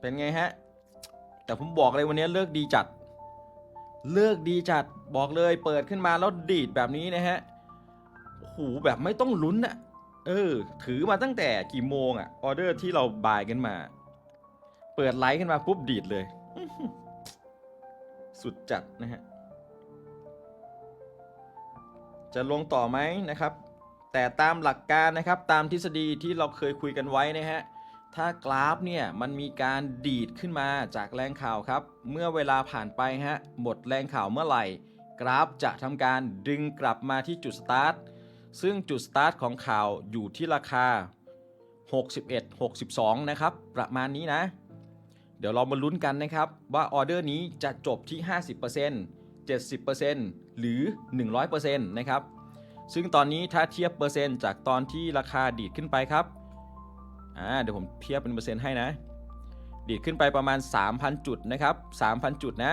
เป็นไงฮะ แต่ผมบอกเลยวันนี้เลิกดีจัด เลิกดีจัดบอกเลยเปิดขึ้นมาแล้วดีดแบบนี้นะฮะโอ้โหแบบไม่ต้องลุ้นอะเออ ถือมาตั้งแต่กี่โมงอะออเดอร์ที่เราบายกันมา เปิดไลค์ขึ้นมาปุ๊บดีดเลย สุดจัดนะฮะ จะลงต่อไหมนะครับ แต่ตามหลักการนะครับ ตามทฤษฎีที่เราเคยคุยกันไว้นะฮะ ถ้ากราฟเนี่ยมันมีการดีดขึ้นมาจากแรงข่าวครับ เมื่อเวลาผ่านไปฮะหมดแรงข่าวเมื่อไหร่ กราฟจะทำการดึงกลับมาที่จุดสตาร์ทซึ่งจุดสตาร์ทของข่าวอยู่ที่ราคา 61 62 นะครับ ประมาณนี้นะ เดี๋ยวเรามาลุ้นกันนะครับ ว่าออเดอร์นี้จะจบที่ 50% 70%หรือ 100%นะครับ ซึ่งตอนนี้ถ้าเทียบเปอร์เซ็นต์จากตอนที่ราคาดีดขึ้นไปครับ อ่าเดี๋ยวผมเทียบเป็นเปอร์เซ็นต์ให้นะ ดีดขึ้นไปประมาณ 3,000 จุดนะครับ 3,000 จุดนะ